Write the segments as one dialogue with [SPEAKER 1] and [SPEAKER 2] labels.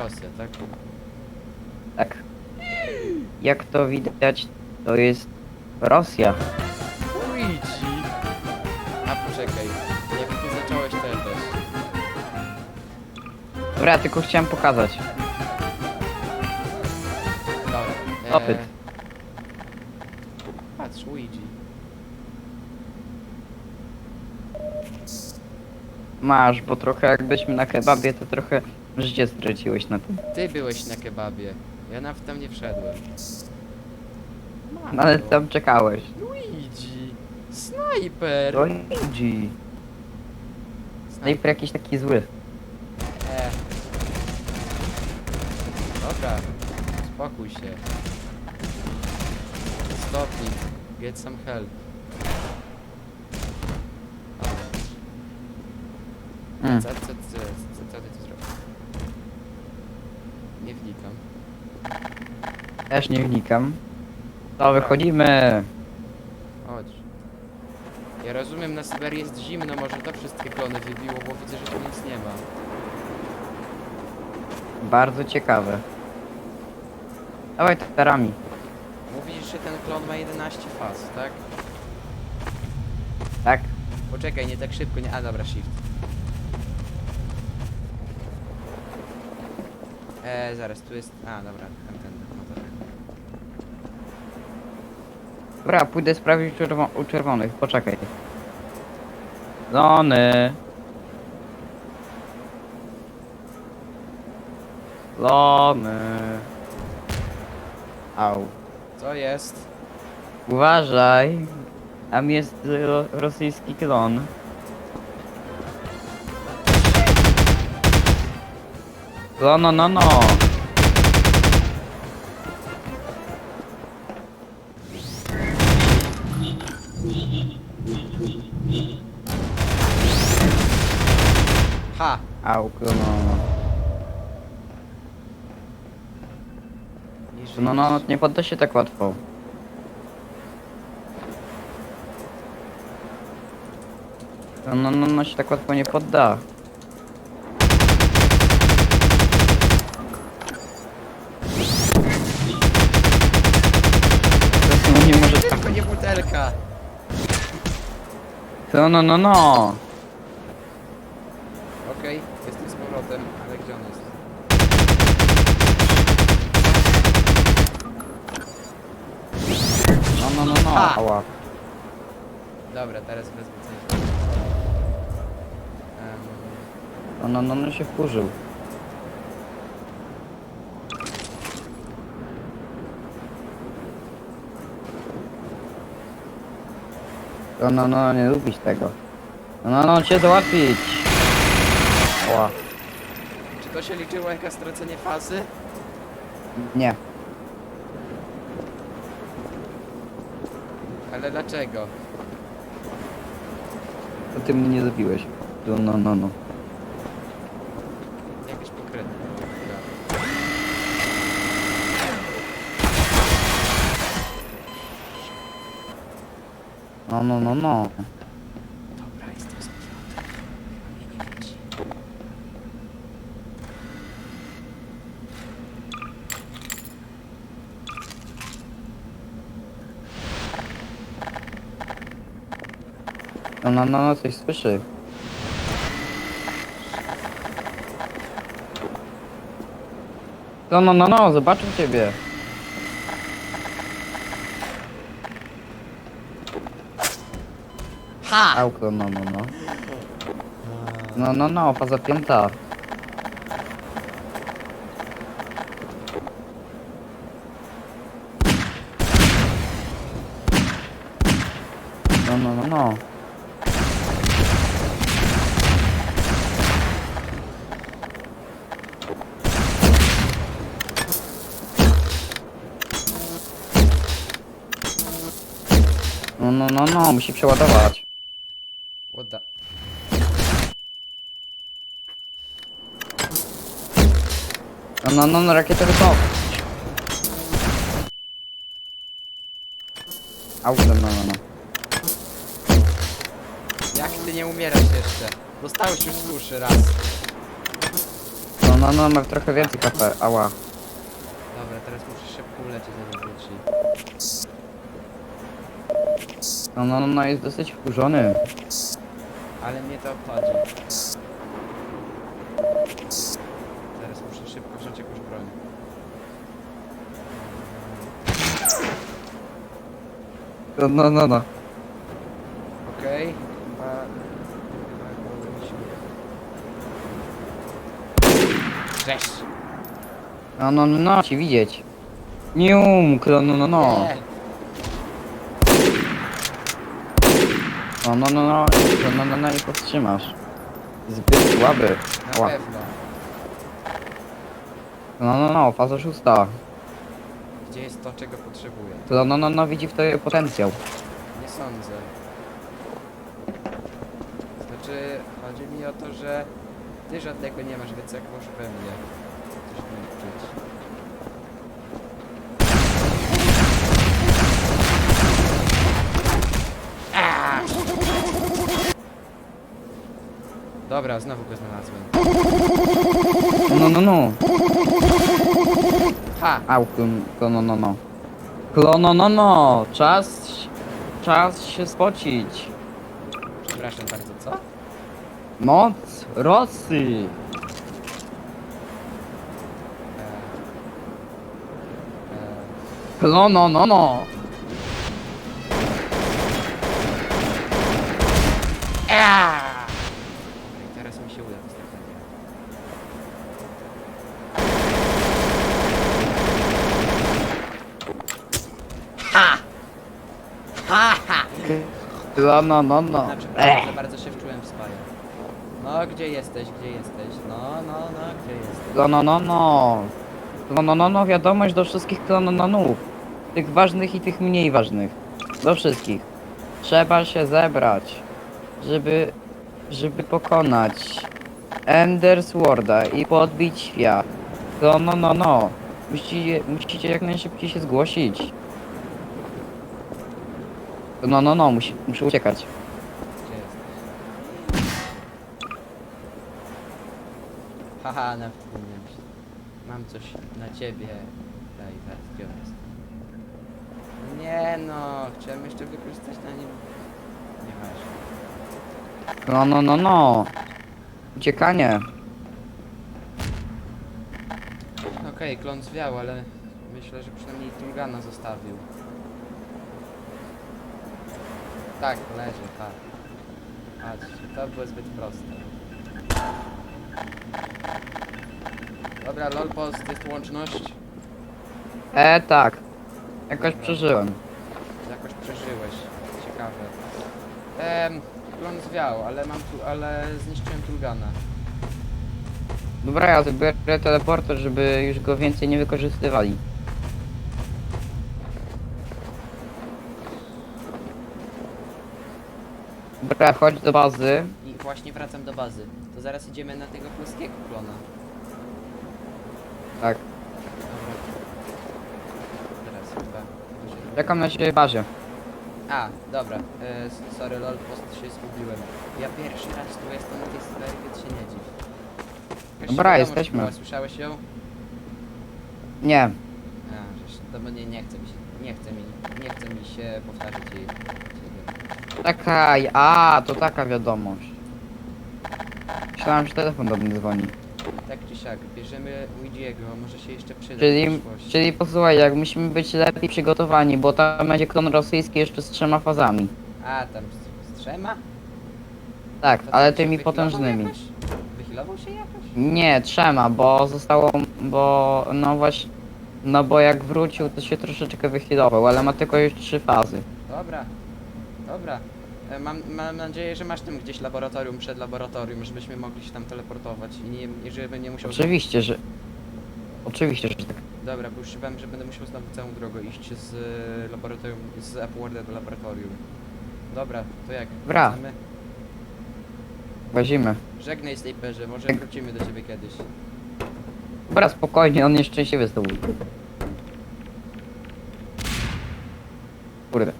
[SPEAKER 1] Rosja, tak?
[SPEAKER 2] Tak. Jak to widać, to jest Rosja.
[SPEAKER 1] Luigi! A poczekaj, jak ty zacząłeś, to ja też.
[SPEAKER 2] Dobra, tylko chciałem pokazać.
[SPEAKER 1] Dobra. e. Patrz, Luigi.
[SPEAKER 2] Masz, bo trochę jakbyśmy na kebabie, to trochę życie straciłeś na tym.
[SPEAKER 1] Ty byłeś na kebabie. Ja nawet tam nie wszedłem.
[SPEAKER 2] No ale tam czekałeś.
[SPEAKER 1] Luigi! Snajper!
[SPEAKER 2] Luigi. Snajper jakiś taki zły.
[SPEAKER 1] E. Dobra, spokój się. Stopnik, get some help. Dobra.
[SPEAKER 2] Mm.
[SPEAKER 1] Co, co, co, co, co ty tu zrobisz? Nie wnikam.
[SPEAKER 2] Też nie wnikam. To wychodzimy.
[SPEAKER 1] Chodź. Ja rozumiem, na Syberii jest zimno, może to wszystkie klony wybiło, bo widzę, że tu nic nie ma.
[SPEAKER 2] Bardzo ciekawe. Dawaj terami.
[SPEAKER 1] Mówisz, że ten klon ma 11 faz, tak?
[SPEAKER 2] Tak?
[SPEAKER 1] Poczekaj, nie tak szybko, nie... A, dobra, shift. Eee, zaraz, tu jest... A, dobra, tamten, no dobra.
[SPEAKER 2] Dobra, pójdę sprawdzić u, czerwo u czerwonych. Poczekaj. Zony. Lony. Au.
[SPEAKER 1] Co jest?
[SPEAKER 2] Uważaj. Tam jest ro rosyjski klon. No, no, no, no.
[SPEAKER 1] Ha!
[SPEAKER 2] Au, no.
[SPEAKER 1] Nie
[SPEAKER 2] No, no, nie podda się tak łatwo. No, no, no, no się tak łatwo nie podda. To no, nie może tak.
[SPEAKER 1] Tylko nie butelka!
[SPEAKER 2] No, no, no, no.
[SPEAKER 1] Okej, jestem z powrotem, ale gdzie on jest?
[SPEAKER 2] No, no, no, no.
[SPEAKER 1] Ha!
[SPEAKER 2] Ała.
[SPEAKER 1] Dobra, teraz wezmę coś. Em,
[SPEAKER 2] No, no, no, no się wkurzył. No, no, no, nie lubisz tego. No, no, no, cię załatwić. Ła.
[SPEAKER 1] czy to się liczyło jako stracenie fazy?
[SPEAKER 2] Nie.
[SPEAKER 1] Ale dlaczego?
[SPEAKER 2] To ty mnie nie zabiłeś. No, no, no, no. No, no, no, no.
[SPEAKER 1] Dobra, jestem. Chyba mnie nie widzi.
[SPEAKER 2] No, no, no, no, coś słyszy. No, no, no, no, zobaczył ciebie.
[SPEAKER 1] Ha!
[SPEAKER 2] Auko, no, no, no. No, no, faza piąta. No, no, no, no. No, no, no, no, musi przeładować. No, no, no, no rakietowy top. Auto, no, no, no.
[SPEAKER 1] Jak ty nie umierasz jeszcze? Dostałeś już z uszy raz.
[SPEAKER 2] no, no, ma trochę więcej KP, ała.
[SPEAKER 1] Dobra, teraz muszę szybko ulecieć za ten wróci.
[SPEAKER 2] No, no, no, no, jest dosyć wkurzony.
[SPEAKER 1] Ale mnie to obchodzi. Teraz muszę szybko wziąć jakąś broń.
[SPEAKER 2] No, no, no, no.
[SPEAKER 1] Okej, chyba... Chyba powinniśmy... Cześć!
[SPEAKER 2] No, no, no, no, ci widzieć. Nie umkł, no, no, no.
[SPEAKER 1] Nie.
[SPEAKER 2] No, no, no, no, no, no, no, no, nie powstrzymasz. Zbyt słaby.
[SPEAKER 1] Na pewno.
[SPEAKER 2] No, no, no, faza szósta.
[SPEAKER 1] Gdzie jest to, czego potrzebuję?
[SPEAKER 2] To, no, no, no, widzi w tobie potencjał.
[SPEAKER 1] Nie sądzę. Znaczy, chodzi mi o to, że ty żadnego nie masz, więc jak możesz we mnie coś wliczyć. Dobra, znowu go znalazłem.
[SPEAKER 2] No, no, no.
[SPEAKER 1] Ha!
[SPEAKER 2] Au, klon, no, no, no. Klono, no, no. Czas, czas się spocić.
[SPEAKER 1] Przepraszam bardzo, co?
[SPEAKER 2] Moc.
[SPEAKER 1] Eee, eee,
[SPEAKER 2] Klono, no, no.
[SPEAKER 1] Okej, teraz mi się uda to strategia.
[SPEAKER 2] Klono, no, no.
[SPEAKER 1] No, przepraszam, za bardzo się wczułem w spaję. No, gdzie jesteś, gdzie jesteś? No, no, no, gdzie jesteś?
[SPEAKER 2] Klono, no, no. Klono, no, no, wiadomość do wszystkich klonononów. Tych ważnych i tych mniej ważnych. Do wszystkich. Trzeba się zebrać, żeby, żeby pokonać Ender Sworda i podbić świat. Klono, no, no. Musicie, musicie jak najszybciej się zgłosić. No, no, no, musi, muszę uciekać.
[SPEAKER 1] Gdzie jesteś? Haha, napomniałem się. Mam coś na ciebie. Daj, zaraz, gdzie on jest? Nie no, chciałem jeszcze wykorzystać na nim... Nieważne.
[SPEAKER 2] No, no, no, no. Uciekanie.
[SPEAKER 1] Okej, klon zwiał, ale myślę, że przynajmniej Tulgana zostawił. Tak, leży, tak. Patrzcie, to było zbyt proste. Dobra, lolpost, jest łączność.
[SPEAKER 2] E, tak. Jakoś przeżyłem.
[SPEAKER 1] Jakoś przeżyłeś. Ciekawe. Ehm, klon zwiał, ale mam tu, ale zniszczyłem Tulgana.
[SPEAKER 2] Dobra, ja zabiorę teleporter, żeby już go więcej nie wykorzystywali. Dobra, chodź do bazy.
[SPEAKER 1] I właśnie wracam do bazy. To zaraz idziemy na tego polskiego klona.
[SPEAKER 2] Tak.
[SPEAKER 1] Dobra. Teraz chyba.
[SPEAKER 2] Czekam na ciebie w bazie.
[SPEAKER 1] A, dobra. E, s- sorry, lol, post się zgubiłem. Ja pierwszy raz tu jestem na tej sfery, więc się nie dziw. Jakaś
[SPEAKER 2] Dobra,
[SPEAKER 1] wiadomość
[SPEAKER 2] jesteśmy.
[SPEAKER 1] była, Słyszałeś ją?
[SPEAKER 2] Nie.
[SPEAKER 1] A, żeż, to mnie nie chce mi się, nie chce mi, nie chce mi się powtarzać jej.
[SPEAKER 2] Taka, a, to taka wiadomość. Myślałem, że telefon do mnie dzwoni.
[SPEAKER 1] Tak czy siak, bierzemy Luigiego, może się jeszcze przyda w
[SPEAKER 2] Czyli,
[SPEAKER 1] przyszłości.
[SPEAKER 2] czyli posłuchaj, jak musimy być lepiej przygotowani, bo tam będzie klon rosyjski jeszcze z trzema fazami.
[SPEAKER 1] A, tam z, z trzema?
[SPEAKER 2] Tak,
[SPEAKER 1] To
[SPEAKER 2] ale
[SPEAKER 1] się
[SPEAKER 2] tymi potężnymi.
[SPEAKER 1] jakoś? Wychylował się jakoś?
[SPEAKER 2] Nie, trzema, bo zostało, bo no właśnie, no bo jak wrócił to się troszeczkę wychylował, ale ma tylko już trzy fazy.
[SPEAKER 1] Dobra, dobra. E, Mam, mam nadzieję, że masz tam gdzieś laboratorium przed laboratorium, żebyśmy mogli się tam teleportować i nie, i żeby nie musiał...
[SPEAKER 2] Oczywiście, że, oczywiście, że tak.
[SPEAKER 1] Dobra, bo już się bałem, że będę musiał znowu całą drogę iść z e, laboratorium, z Upwarda do laboratorium. Dobra, to jak?
[SPEAKER 2] Dobra.
[SPEAKER 1] Wracamy?
[SPEAKER 2] Włazimy.
[SPEAKER 1] Żegnaj Sniperze, może
[SPEAKER 2] Tak.
[SPEAKER 1] wrócimy do ciebie kiedyś.
[SPEAKER 2] Dobra, spokojnie, on nieszczęśliwy z tobą. Kurde.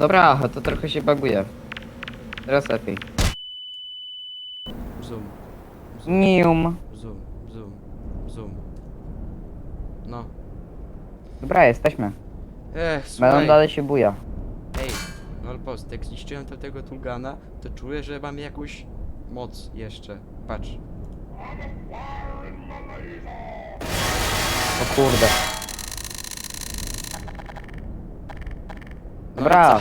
[SPEAKER 2] Dobra, to trochę się baguje. Teraz lepiej.
[SPEAKER 1] Zoom. zoom,
[SPEAKER 2] Nium.
[SPEAKER 1] zoom, zoom, zoom. No.
[SPEAKER 2] Dobra, jesteśmy.
[SPEAKER 1] Ech,
[SPEAKER 2] Melon
[SPEAKER 1] słuchaj.
[SPEAKER 2] dalej się buja.
[SPEAKER 1] Ej, Nolpost, jak zniszczyłem tamtego Tulgana, to czuję, że mam jakąś moc jeszcze. Patrz.
[SPEAKER 2] O kurde.
[SPEAKER 1] No i
[SPEAKER 2] Dobra.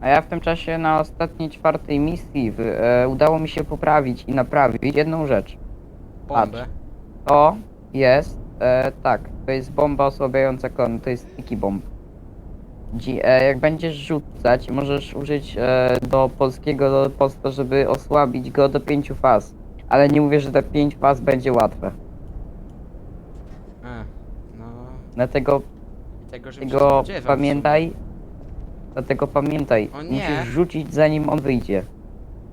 [SPEAKER 2] A ja w tym czasie na ostatniej czwartej misji w, e, udało mi się poprawić i naprawić jedną rzecz.
[SPEAKER 1] Bombę.
[SPEAKER 2] To jest, e, tak, to jest bomba osłabiająca kon, to jest sticky bomb. Dzi, e, jak będziesz rzucać, możesz użyć e, do polskiego posta, żeby osłabić go do pięciu faz. Ale nie mówię, że te pięć faz będzie łatwe.
[SPEAKER 1] E, no,
[SPEAKER 2] Dlatego
[SPEAKER 1] tego,
[SPEAKER 2] Tego pamiętaj. Dlatego pamiętaj,
[SPEAKER 1] O nie.
[SPEAKER 2] musisz rzucić zanim on wyjdzie.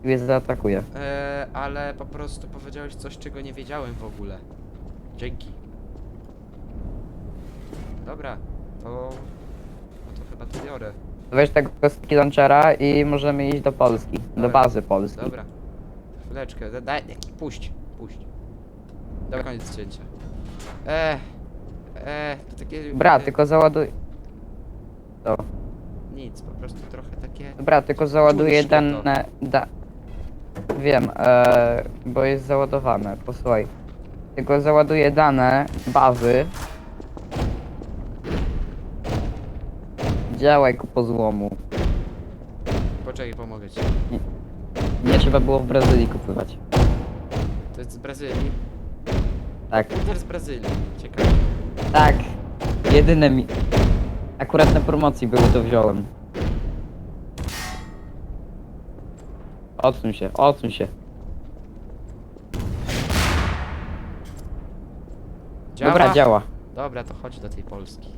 [SPEAKER 2] I mnie zaatakuje.
[SPEAKER 1] E, ale po prostu powiedziałeś coś, czego nie wiedziałem w ogóle. Dzięki. Dobra, to... No to chyba to biorę.
[SPEAKER 2] Weź tego sticky launchera i możemy iść do Polski. Do
[SPEAKER 1] Dobra.
[SPEAKER 2] bazy Polski.
[SPEAKER 1] Dobra. Chwileczkę, da- daj, puść, puść. Dobra, koniec cięcia. Eee, eee, to takie...
[SPEAKER 2] Dobra,
[SPEAKER 1] e,
[SPEAKER 2] tylko załaduj.
[SPEAKER 1] Nic, po prostu trochę takie...
[SPEAKER 2] Dobra, tylko załaduję
[SPEAKER 1] to.
[SPEAKER 2] dane. Da... Wiem, e, bo jest załadowane. Posłuchaj. Tylko załaduję dane bazy. Działaj ku po złomu.
[SPEAKER 1] Poczekaj, pomogę ci.
[SPEAKER 2] Nie trzeba było w Brazylii kupywać.
[SPEAKER 1] To jest z Brazylii.
[SPEAKER 2] Tak.
[SPEAKER 1] Komputer z Brazylii. Ciekawe.
[SPEAKER 2] Tak. Jedyne mi. Akurat na promocji były, to wziąłem. Odsuń się, odsuń się.
[SPEAKER 1] Działa?
[SPEAKER 2] Dobra, działa.
[SPEAKER 1] Dobra, to chodź do tej Polski.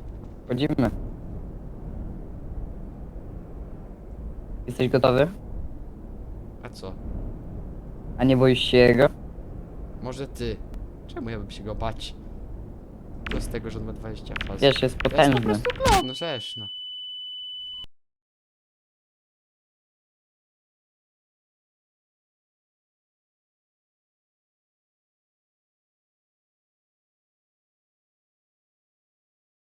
[SPEAKER 2] Chodzimy. Jesteś gotowy?
[SPEAKER 1] A co?
[SPEAKER 2] A nie boisz się jego?
[SPEAKER 1] Może ty? Czemu ja bym się go bać? To z tego, że on ma 20 faz.
[SPEAKER 2] Wiesz, jest
[SPEAKER 1] To jest po
[SPEAKER 2] potężny.
[SPEAKER 1] prostu klon, no rzecz, no.